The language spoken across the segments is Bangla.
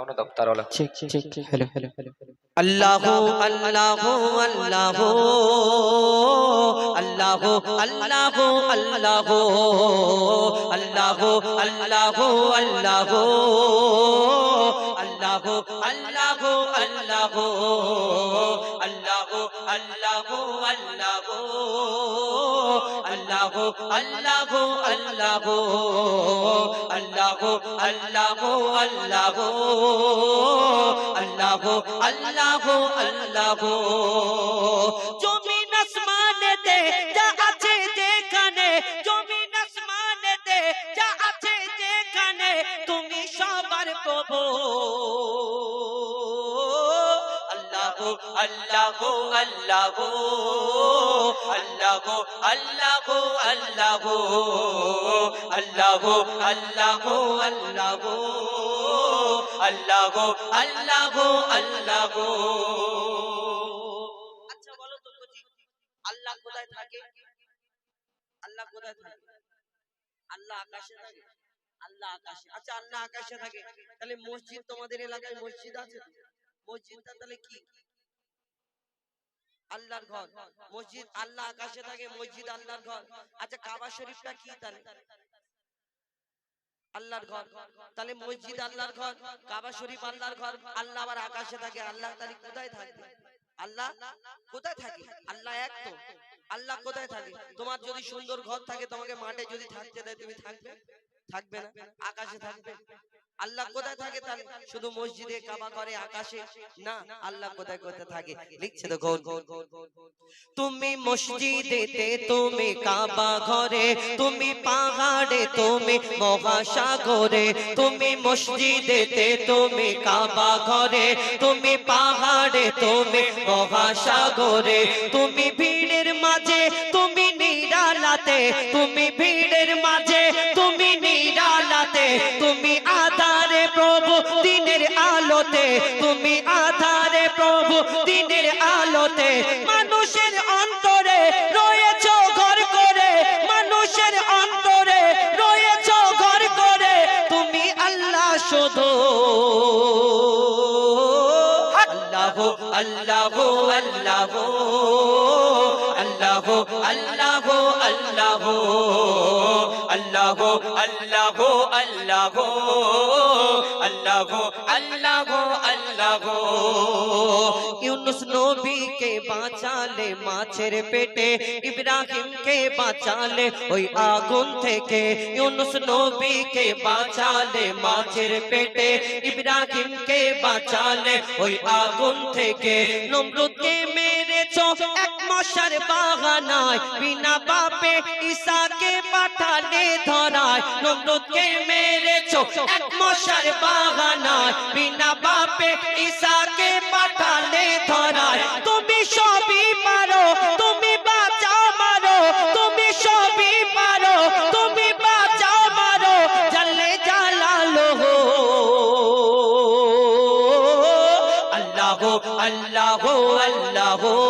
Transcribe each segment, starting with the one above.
কখনো দপ্তরওয়ালা check check check hello hello hello Allah Allah Allah Allah Allah Allah Allah Allah Allah Allah Allah Allah Allah Allah Allah Allah Allah Allah Allah Allah Allah Allah জমিন আসমানেতে যা আছে যেখানে জমিন আসমানেতে যা আছে যেখানে তুমি সবার প্রভু আল্লাহ আল্লাহ আল্লাহ আল্লাহ আল্লাহ আল্লাহ আল্লাহ আল্লাহ আল্লাহ আল্লাহ আল্লাহ আল্লাহ আচ্ছা বলো তো আল্লাহ কোথায় থাকে আল্লাহ কোথায় থাকে আল্লাহ আকাশে থাকে আল্লাহ আকাশে আচ্ছা আল্লাহ আকাশে থাকে তাহলে মসজিদ তোমাদের এলাকায় মসজিদ আছে মসজিদটা তাহলে কি আল্লাহর ঘর। মসজিদ আল্লাহ আকাশে থাকে, মসজিদ আল্লাহর ঘর। আচ্ছা কাবা শরীফটা কি তাহলে? আল্লাহর ঘর। তাহলে মসজিদ আল্লাহর ঘর, কাবা শরীফ আল্লাহর ঘর, আল্লাহ আবার আকাশে থাকে। আল্লাহ তাহলে কোথায় থাকবে? আল্লাহ কোথায় থাকে? আল্লাহ এক তো। আল্লাহ কোথায় থাকে? তোমার যদি সুন্দর ঘর থাকে, তোমাকে মাঠে যদি থাকতে দেয়, তুমি থাকবে? থাকবে না? আকাশে থাকবে? আল্লাহ কোথায় থাকে তাহলে? শুধু মসজিদে কাবা করে আকাশে? না আল্লাহ কোথায় কোথায় থাকে? লিখছে তো গৌর তুমি মসজিদেতে তুমি কাবা ঘরে তুমি পাহাড়ে তুমি মহাসাগরে তুমি মসজিদেতে তুমি কাবা ঘরে তুমি পাহাড়ে তুমি মহাসাগরে তুমি ভিড়ের মাঝে তুমি নিরালাতে তুমি ভিড়ের মাঝে তুমি নিরালাতে তুমি আধারে প্রভু, দিনের আলোতে। তুমি আধারে প্রভু, দিনের আলোতে। মানুষের অন্তরে রয়েছ ঘর করে। মানুষের অন্তরে রয়েছ ঘর করে। তুমি আল্লাহ শুধু। আল্লাহ আল্লাহ আল্লাহ। আল্লাহ আল্লাহ আল্লাহ আল্লাহ আল্লাহ আল্লাহ আল্লাহ আল্লাহ আল্লাহ। ইউনুস নবীকে বাঁচালে মাছের পেটে, ইব্রাহিমকে বাঁচালে ওই আগুন থেকে। ইউনুস নবীকে বাঁচালে মাছের পেটে, ইব্রাহিমকে বাঁচালে ওই আগুন থেকে। নমরুদকে মেরেছো মশার বাগানায় বিনা বাপে ঈসাকে পাঠালে ধরায়, নমরুদকে মেরেছো মশার বাগানায় বিনা বাপে ঈসাকে পাঠালে ধরায়। তুমি সবই পারো, তুমি বাঁচাও মারো, তুমি সবই পারো, তুমি বাঁচাও মারো জাল্লে জালালো আল্লাহ আল্লাহ আল্লাহ।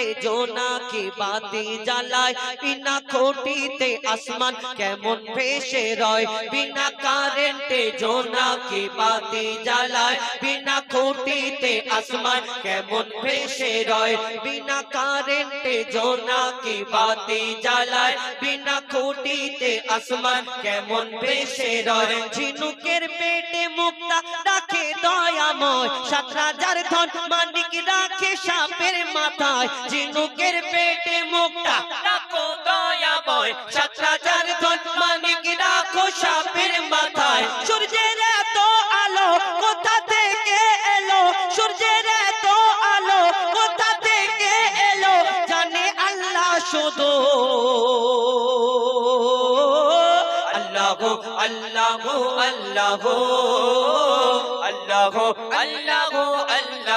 কারেন্টে জোনাকি বাতি জ্বালায়। বিনা খুঁটিতে আসমান কেমন ভেসে রয়। বিনা কারেন্টে জোনাকি বাতি জ্বালায়। বিনা খুঁটিতে আসমান কেমন ভেসে রয়। বিনা কারেন্টে জোনাকি বাতি জ্বালায়। বিনা খুঁটিতে আসমান কেমন ভেসে রয়। ঝিনুকের পেটে মুক্তা রাখে দয়াময়। সাত রাজার ধন মানিক রাখে সাপের মাথায় ঝিনুকের পেটে মুক্তা রাখো দয়াময়। সাত রাজার ধন মানিক রাখো সাপের মাথায়। সূর্যের এত আলো কোথা থেকে এলো? সূর্যের এত আলো কোথা থেকে এলো? জানে আল্লাহ শুধু। আল্লাহ আল্লাহ আল্লাহ। আল্লাহ আল্লাহ।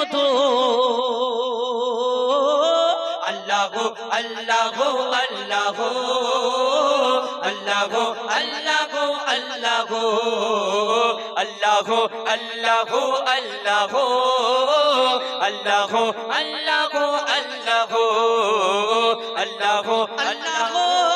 মধু। আল্লাহ আল্লাহ আল্লাহ। আল্লাহ আল্লাহ আল্লাহ। আল্লাহ আল্লাহ আল্লাহ। আল্লাহ আল্লাহ আল্লাহ। আল্লাহ আল্লাহ।